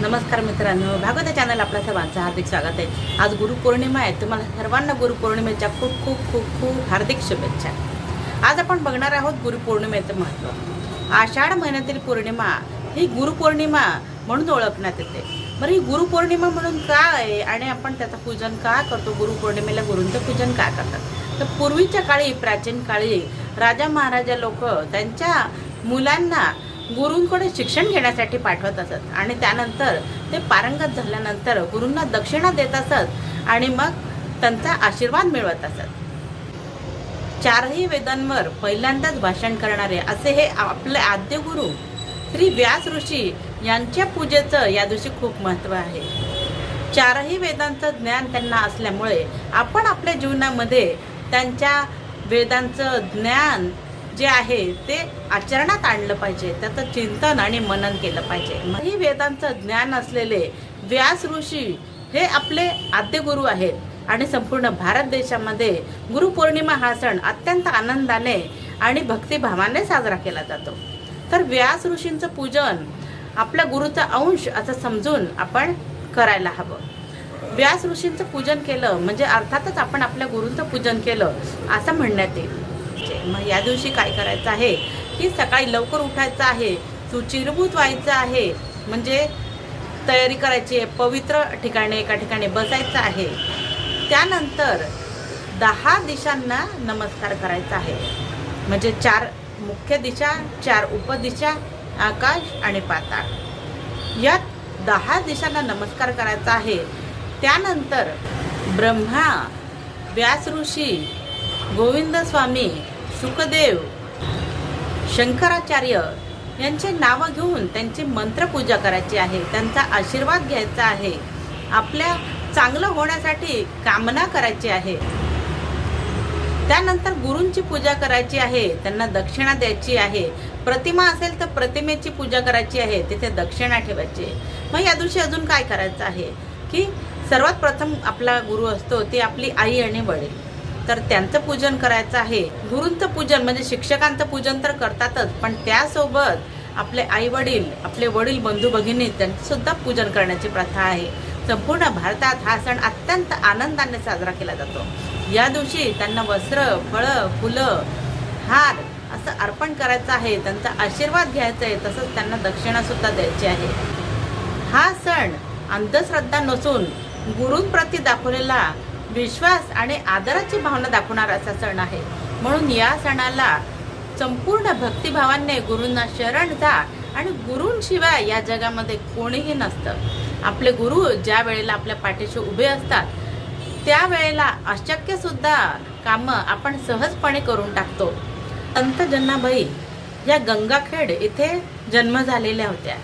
नमस्कार मित्रांनो भागवत चॅनल आपल्या सर्वांचं हार्दिक स्वागत आहे. आज गुरुपौर्णिमा आहे तुम्हाला सर्वांना गुरुपौर्णिमेच्या खूप खूप खूप खूप हार्दिक शुभेच्छा. आज आपण बघणार आहोत गुरुपौर्णिमेचं महत्त्व. आषाढ महिन्यातील पौर्णिमा ही गुरुपौर्णिमा म्हणून ओळखण्यात येते. बरं ही गुरुपौर्णिमा म्हणून का आहे आणि आपण त्याचं पूजन का करतो? गुरुपौर्णिमेला गुरूंचं पूजन का करतात? तर पूर्वीच्या काळी प्राचीन काळी राजा महाराजा लोक त्यांच्या मुलांना गुरूंकडे शिक्षण घेण्यासाठी पाठवत असत. आणि त्यानंतर ते पारंगत झाल्यानंतर गुरूंना दक्षिणा देत असत आणि मग त्यांचा आशीर्वाद मिळवत असत. चारही वेदांवर पहिल्यांदाच भाषण करणारे असे हे आपले आद्य गुरु श्री व्यास ऋषी यांच्या पूजेचं या दिवशी खूप महत्त्व आहे. चारही वेदांचं ज्ञान त्यांना असल्यामुळे आपण आपल्या जीवनामध्ये त्यांच्या वेदांचं ज्ञान जे आहे ते आचरणात आणलं पाहिजे त्याचं चिंतन आणि मनन केलं पाहिजे. ही वेदांचं ज्ञान असलेले व्यास ऋषी हे आपले आद्य गुरु आहेत आणि संपूर्ण भारत देशामध्ये गुरुपौर्णिमा हा सण अत्यंत आनंदाने आणि भक्तिभावाने साजरा केला जातो. तर व्यास ऋषींचं पूजन आपल्या गुरुचा अंश असं समजून आपण करायला हवं. व्यास ऋषींचं पूजन केलं म्हणजे अर्थातच आपण आपल्या गुरूंचं पूजन केलं असं म्हणण्यात येईल. मग या दिवशी काय करायचं आहे? की सकाळी लवकर उठायचं आहे सुचिरभूत व्हायचं आहे. म्हणजे तयारी करायची आहे पवित्र ठिकाणी एका ठिकाणी बसायचं आहे. त्यानंतर दहा दिशांना नमस्कार करायचा आहे. म्हणजे चार मुख्य दिशा चार उपदिशा आकाश आणि पाताळ. यात दहा दिशांना नमस्कार करायचा आहे. त्यानंतर ब्रह्मा व्यास ऋषी गोविंद स्वामी सुखदेव शंकराचार्य यांचे नावं घेऊन त्यांची मंत्रपूजा करायची आहे. त्यांचा आशीर्वाद घ्यायचा आहे. आपल्या चांगलं होण्यासाठी कामना करायची आहे. त्यानंतर गुरूंची पूजा करायची आहे. त्यांना दक्षिणा द्यायची आहे. प्रतिमा असेल तर प्रतिमेची पूजा करायची आहे. तिथे दक्षिणा ठेवायची आहे. मग या दिवशी अजून काय करायचं आहे? की सर्वात प्रथम आपला गुरु असतो ती आपली आई आणि वडील. तर त्यांचं पूजन करायचं आहे. गुरूंचं पूजन म्हणजे शिक्षकांचं पूजन तर करतातच पण त्यासोबत आपले आई वडील आपले वडील बंधू भगिनी त्यांचं सुद्धा पूजन करण्याची प्रथा आहे. संपूर्ण भारतात हा सण अत्यंत आनंदाने साजरा केला जातो. या दिवशी त्यांना वस्त्र फळं फुलं हार असं अर्पण करायचं आहे. त्यांचा आशीर्वाद घ्यायचा आहे तसंच त्यांना दक्षिणासुद्धा द्यायची आहे. हा सण अंधश्रद्धा नसून गुरूंप्रती दाखवलेला विश्वास आणि आदराची भावना दाखवणारा असा सण आहे. म्हणून या सणाला संपूर्ण भक्तिभावाने गुरूंना शरण जा आणि गुरूंशिवाय या जगामध्ये कोणीही नसतं. आपले गुरु ज्या वेळेला आपल्या पाठीशी उभे असतात त्यावेळेला अशक्यसुद्धा कामं आपण सहजपणे करून टाकतो. संत जन्नाबाई या गंगाखेड इथे जन्म झालेल्या होत्या.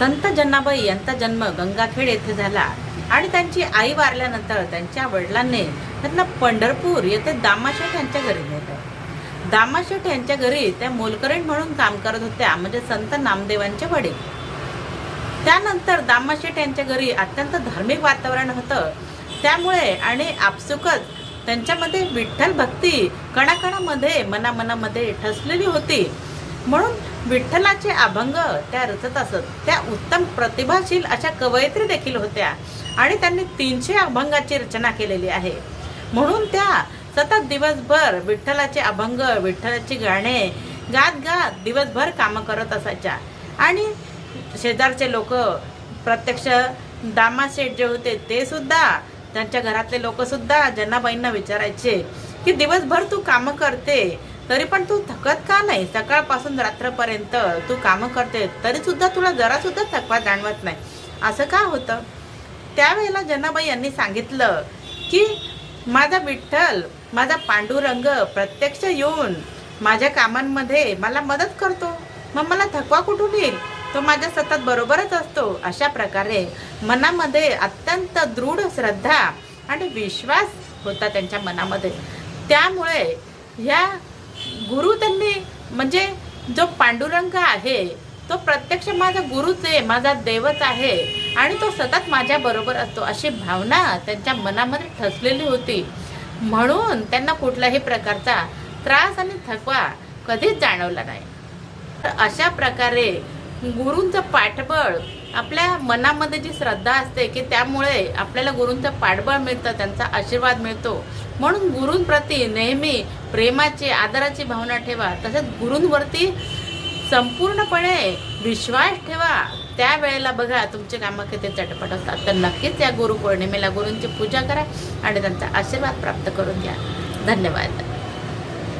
संत जन्नाबाई यांचा जन्म गंगाखेड येथे झाला. आणि त्यांची आई वारल्यानंतर त्यांच्या वडिलांनी त्यांना पंढरपूर येथे दामाशेठ यांच्या घरी नेलं. दामाशेठ यांच्या घरी त्या मोलकरीण म्हणून काम करत होत्या म्हणजे संत नामदेवांचे वडील. त्यानंतर दामाशेठ यांच्या घरी अत्यंत धार्मिक वातावरण होतं. त्यामुळे आणि आपसुकच त्यांच्यामध्ये विठ्ठल भक्ती कणाकणामध्ये मनामनामध्ये ठसलेली होती. म्हणून विठ्ठलाचे अभंग त्या रचत असत. त्या उत्तम प्रतिभाशील अशा कवयित्री देखील होत्या. आणि त्यांनी तीनशे अभंगाची रचना केलेली आहे. म्हणून त्या सतत दिवसभर विठ्ठलाचे अभंग विठ्ठलाची गाणे गात गात दिवसभर कामं करत असायच्या. आणि शेजारचे लोक प्रत्यक्ष दामाशेठ जे होते ते सुद्धा त्यांच्या घरातले लोकसुद्धा जनाबाईंना विचारायचे की दिवसभर तू कामं करते तरी पण तू थकत का नाही? सकाळपासून रात्रपर्यंत तू कामं करते तरी सुद्धा तुला जरा सुद्धा थकवा जाणवत नाही. असं का होतं? त्यावेळेला जनाबाई यांनी सांगितलं की माझा विठ्ठल माझा पांडुरंग प्रत्यक्ष येऊन माझ्या कामांमध्ये मला मदत करतो. मग मला थकवा कुठून येईल? तो माझ्या सतत बरोबरच असतो. अशा प्रकारे मनामध्ये अत्यंत दृढ श्रद्धा आणि विश्वास होता त्यांच्या मनामध्ये. त्यामुळे ह्या गुरु त्यांनी म्हणजे जो पांडुरंग आहे तो प्रत्यक्ष माझा गुरुच आहे माझा देवच आहे आणि तो सतत माझ्या बरोबर असतो अशी भावना त्यांच्या मनामध्ये ठसलेली होती. म्हणून त्यांना कुठल्याही प्रकारचा त्रास आणि थकवा कधीच जाणवला नाही. तर अशा प्रकारे गुरूंचं पाठबळ आपल्या मनामध्ये जी श्रद्धा असते की त्यामुळे आपल्याला गुरूंचं पाठबळ मिळतं त्यांचा आशीर्वाद मिळतो. म्हणून गुरूंप्रती नेहमी प्रेमाची आदराची भावना ठेवा. तसेच गुरूंवरती संपूर्णपणे विश्वास ठेवा. त्यावेळेला बघा तुमचे कामं किती चटपट असतात. तर नक्कीच या गुरुपौर्णिमेला गुरूंची पूजा करा आणि त्यांचा आशीर्वाद प्राप्त करून घ्या. धन्यवाद.